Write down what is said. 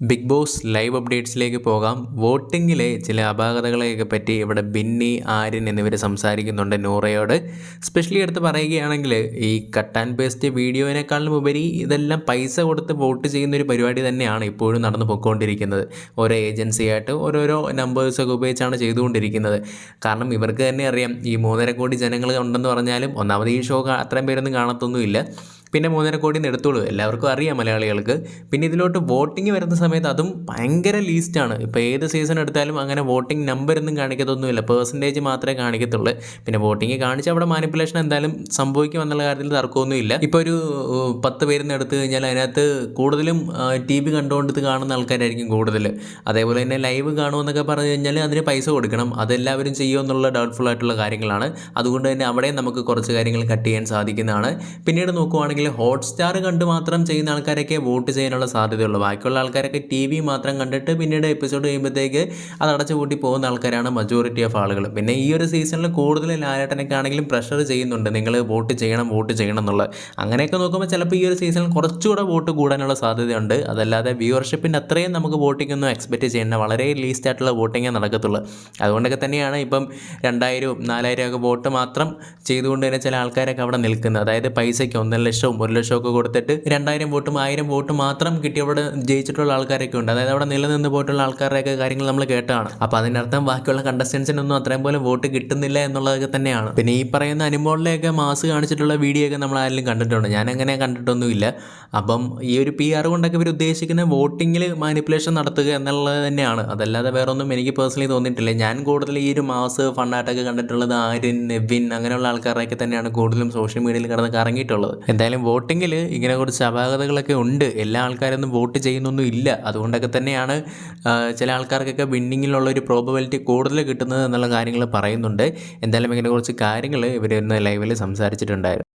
Big boss live അപ്ഡേറ്റ്സിലേക്ക് പോകാം. വോട്ടിങ്ങിലെ ചില അപാകതകളെയൊക്കെ പറ്റി ഇവിടെ ബിന്നി ആര്യൻ എന്നിവർ സംസാരിക്കുന്നുണ്ട് നൂറയോട്. സ്പെഷ്യലി എടുത്ത് പറയുകയാണെങ്കിൽ ഈ കട്ട് ആൻഡ് പേസ്റ്റ് വീഡിയോയിനേക്കാളും ഉപരി ഇതെല്ലാം പൈസ കൊടുത്ത് വോട്ട് ചെയ്യുന്ന ഒരു പരിപാടി തന്നെയാണ് ഇപ്പോഴും നടന്നു പോയിക്കൊണ്ടിരിക്കുന്നത് ഓരോ ഏജൻസിയായിട്ട് ഓരോരോ നമ്പേഴ്സൊക്കെ ഉപയോഗിച്ചാണ് ചെയ്തുകൊണ്ടിരിക്കുന്നത്. കാരണം ഇവർക്ക് തന്നെ അറിയാം ഈ മൂന്നര കോടി ജനങ്ങൾ ഉണ്ടെന്ന് പറഞ്ഞാലും ഒന്നാമത് ഈ ഷോ അത്രയും പേരൊന്നും കാണത്തൊന്നുമില്ല. പിന്നെ മൂന്നര കോടി എടുത്തോളൂ. എല്ലാവർക്കും അറിയാം മലയാളികൾക്ക്. പിന്നെ ഇതിലോട്ട് വോട്ടിംഗ് വരുന്ന സമയത്ത് അതും ഭയങ്കര ലീസ്റ്റാണ് ഇപ്പോൾ ഏത് സീസൺ എടുത്താലും അങ്ങനെ വോട്ടിംഗ് നമ്പർ ഒന്നും കാണിക്കത്തൊന്നുമില്ല. പേഴ്സന്റേജ് മാത്രമേ കാണിക്കത്തുള്ളൂ. പിന്നെ വോട്ടിംഗ് കാണിച്ച് അവിടെ മാനിപ്പുലേഷൻ എന്തായാലും സംഭവിക്കും എന്നുള്ള കാര്യത്തിൽ തർക്കമൊന്നുമില്ല. ഇപ്പോൾ ഒരു പത്ത് പേരിന്ന് എടുത്തു കഴിഞ്ഞാൽ അതിനകത്ത് കൂടുതലും ടി വി കണ്ടുകൊണ്ടിത് കാണുന്ന ആൾക്കാരായിരിക്കും കൂടുതൽ അതേപോലെ തന്നെ ലൈവ് കാണുമെന്നൊക്കെ പറഞ്ഞു കഴിഞ്ഞാൽ അതിന് പൈസ കൊടുക്കണം. അതെല്ലാവരും ചെയ്യുമെന്നുള്ള ഡൗട്ട്ഫുൾ ആയിട്ടുള്ള കാര്യങ്ങളാണ്. അതുകൊണ്ട് തന്നെ അവിടെ നമുക്ക് കുറച്ച് കാര്യങ്ങൾ കട്ട് ചെയ്യാൻ സാധിക്കുന്നതാണ്. പിന്നീട് നോക്കുവാണെങ്കിൽ ഹോട്ട്സ്റ്റാർ കണ്ട് മാത്രം ചെയ്യുന്ന ആൾക്കാരൊക്കെ വോട്ട് ചെയ്യാനുള്ള സാധ്യതയുള്ളൂ. ബാക്കിയുള്ള ആൾക്കാരൊക്കെ ടി വി മാത്രം കണ്ടിട്ട് പിന്നീട് എപ്പിസോഡ് കഴിയുമ്പോഴത്തേക്ക് അത് അടച്ചു പൂട്ടി പോകുന്ന ആൾക്കാരാണ് മജോറിറ്റി ഓഫ് ആളുകൾ. പിന്നെ ഈ ഒരു സീസണിൽ കൂടുതൽ ലാലേട്ടനൊക്കെ ആണെങ്കിലും പ്രഷർ ചെയ്യുന്നുണ്ട്. നിങ്ങൾ വോട്ട് ചെയ്യണം വോട്ട് ചെയ്യണം എന്നുള്ളത്. അങ്ങനെയൊക്കെ നോക്കുമ്പോൾ ചിലപ്പോൾ ഈ ഒരു സീസണിൽ കുറച്ചുകൂടെ വോട്ട് കൂടാനുള്ള സാധ്യതയുണ്ട്. അതല്ലാതെ വ്യൂവർഷിപ്പിന്റെ അത്രയും നമുക്ക് വോട്ടിംഗ് ഒന്നും എക്സ്പെക്റ്റ് ചെയ്യേണ്ട വളരെ ലീസ്റ്റ് ആയിട്ടുള്ള വോട്ടിങ്ങേ നടക്കത്തുള്ളൂ. അതുകൊണ്ടൊക്കെ തന്നെയാണ് ഇപ്പം രണ്ടായിരവും നാലായിരം ഒക്കെ വോട്ട് മാത്രം ചെയ്തുകൊണ്ട് തന്നെ ചില ആൾക്കാരൊക്കെ അവിടെ നിൽക്കുന്നത്. അതായത് പൈസയ്ക്ക് ഒന്നര ലക്ഷവും ഒരു ലക്ഷമൊക്കെ കൊടുത്തിട്ട് രണ്ടായിരം വോട്ടും ആയിരം വോട്ട് മാത്രം കിട്ടി അവിടെ ജയിച്ചിട്ടുള്ള ആൾക്കാരൊക്കെ ഉണ്ട്. അതായത് അവിടെ നിലനിന്ന് പോയിട്ടുള്ള ആൾക്കാരുടെയൊക്കെ കാര്യങ്ങൾ നമ്മൾ കേട്ടാണ്. അപ്പോൾ അതിനർത്ഥം ബാക്കിയുള്ള കണ്ടസ്റ്റൻസിനൊന്നും അത്രയും പോലെ വോട്ട് കിട്ടുന്നില്ല എന്നുള്ളതൊക്കെ തന്നെയാണ്. പിന്നെ ഈ പറയുന്ന അനുമോളിലെയൊക്കെ മാസ് കാണിച്ചിട്ടുള്ള വീഡിയോ ഒക്കെ നമ്മൾ ആരെങ്കിലും കണ്ടിട്ടുണ്ട്? ഞാൻ അങ്ങനെ കണ്ടിട്ടൊന്നുമില്ല. അപ്പം ഈ ഒരു പി ആർ കൊണ്ടൊക്കെ ഇവർ ഉദ്ദേശിക്കുന്ന വോട്ടിങ്ങിൽ മാനിപ്പുലേഷൻ നടത്തുക എന്നുള്ളത് തന്നെയാണ്. അതല്ലാതെ വേറെ ഒന്നും എനിക്ക് പേഴ്സണലി തോന്നിയിട്ടില്ല. ഞാൻ കൂടുതൽ ഈ ഒരു മാസ് ഫണ്ടായിട്ടൊക്കെ കണ്ടിട്ടുള്ളത് ആര്യൻ നെവിൻ അങ്ങനെയുള്ള ആൾക്കാരൊക്കെ തന്നെയാണ് കൂടുതലും സോഷ്യൽ മീഡിയയിൽ കിടന്ന് കറങ്ങിയിട്ടുള്ളത്. എന്തായാലും വോട്ടിങ്ങിൽ ഇങ്ങനെ കുറച്ച് അപാകതകളൊക്കെ ഉണ്ട്. എല്ലാ ആൾക്കാരൊന്നും വോട്ട് ചെയ്യുന്നൊന്നും ഇല്ല. അതുകൊണ്ടൊക്കെ തന്നെയാണ് ചില ആൾക്കാർക്കൊക്കെ വിന്നിങ്ങിലുള്ള ഒരു പ്രോബബിലിറ്റി കൂടുതൽ കിട്ടുന്നത് എന്നുള്ള കാര്യങ്ങൾ പറയുന്നുണ്ട്. എന്തായാലും ഇങ്ങനെ കുറച്ച് കാര്യങ്ങൾ ഇവർ ഇന്ന് ലൈവിൽ സംസാരിച്ചിട്ടുണ്ടായിരുന്നു.